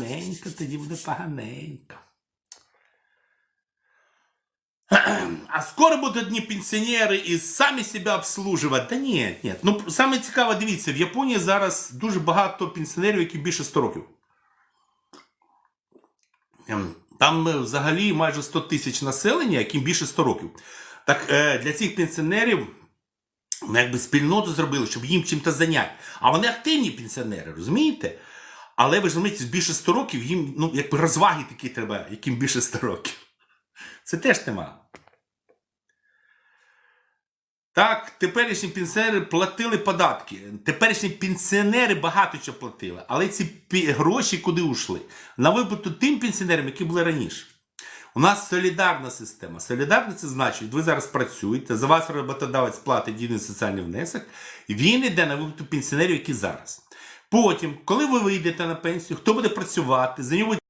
Ненько, тоді буде поганенько. А скоро будуть одні пенсіонери і самі себе обслужувати. Та ні, ні. Ну саме цікаве, дивіться, в Японії зараз дуже багато пенсіонерів, які більше 100 років. Ем, Там е, взагалі майже 100 тисяч населення, яким більше 100 років. Так е, для цих пенсіонерів ну, якби спільноту зробили, щоб їм чим-то зайняти. А вони активні пенсіонери, розумієте? Але ви ж розумієте, більше 100 років їм ну, якби розваги такі треба, яким більше 100 років. Це теж нема. Так, теперішні пенсіонери платили податки. Теперішні пенсіонери багато чого платили, але ці гроші куди ушли? На виплату тим пенсіонерам, які були раніше. У нас солідарна система. Солідарна це значить, ви зараз працюєте, за вас роботодавець платить єдиний соціальний внесок, і він йде на виплату пенсіонерів, які зараз. Потім, коли ви вийдете на пенсію, хто буде працювати, за нього